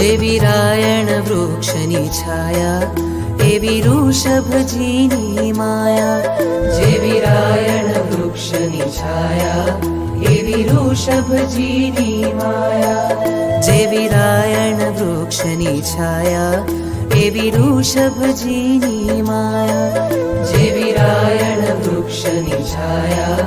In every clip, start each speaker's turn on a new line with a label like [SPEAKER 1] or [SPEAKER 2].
[SPEAKER 1] જે વિરાયણ વૃક્ષની છાયા એવી વૃષભજીની માયા જે વિરાયણ વૃક્ષની છાયા એવી વૃષભજીની માયા જે વિરાયણ વૃક્ષની છાયા એવી વૃષભજીની માયા જે વિરાયણ વૃક્ષની છાયા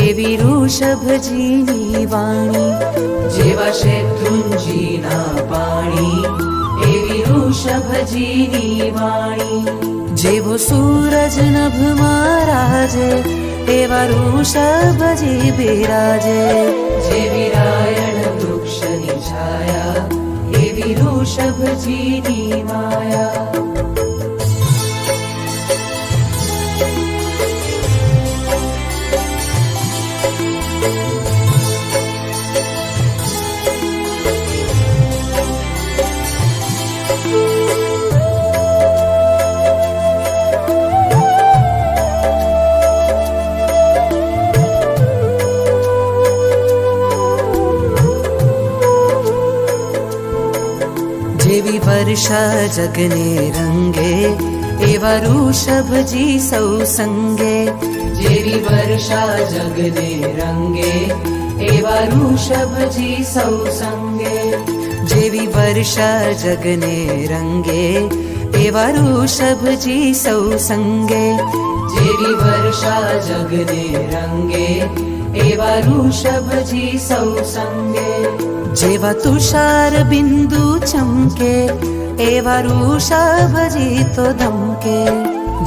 [SPEAKER 1] એવી ઋષભજીની વાણી જેવા શેત્રુંજીના પાણી એવી ઋષભજીની વાણી જેવો સૂરજ નભમાં રાજે એવા ઋષભજી બિરાજે જેવી રાયણ વૃક્ષની છાયા એવી ઋષભજીની માયા જેવી વર્ષા જગને રંગે એવા ઋષભજી સૌ સંગે જેવી વર્ષા જગને રંગે એવા ઋષભજી સૌ સંગે જેવી વર્ષા જગને રંગે એવા ઋષભજી સૌ સંગે જેવી વર્ષા જગને રંગે एवा ऋषभजी संसङ्गे। जेवा तुषार बिन्दु चमके एवा ऋषभजी तो दमके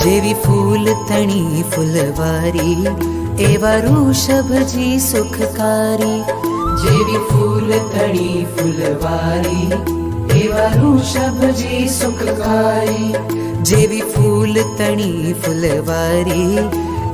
[SPEAKER 1] जेवी फूल तणी फुलवारी एवा ऋषभजी सुखकारी। जेवी फूल तणी फुलवारी एवा ऋषभजी सुखकारी। जेवी फूल तणी फुलवारी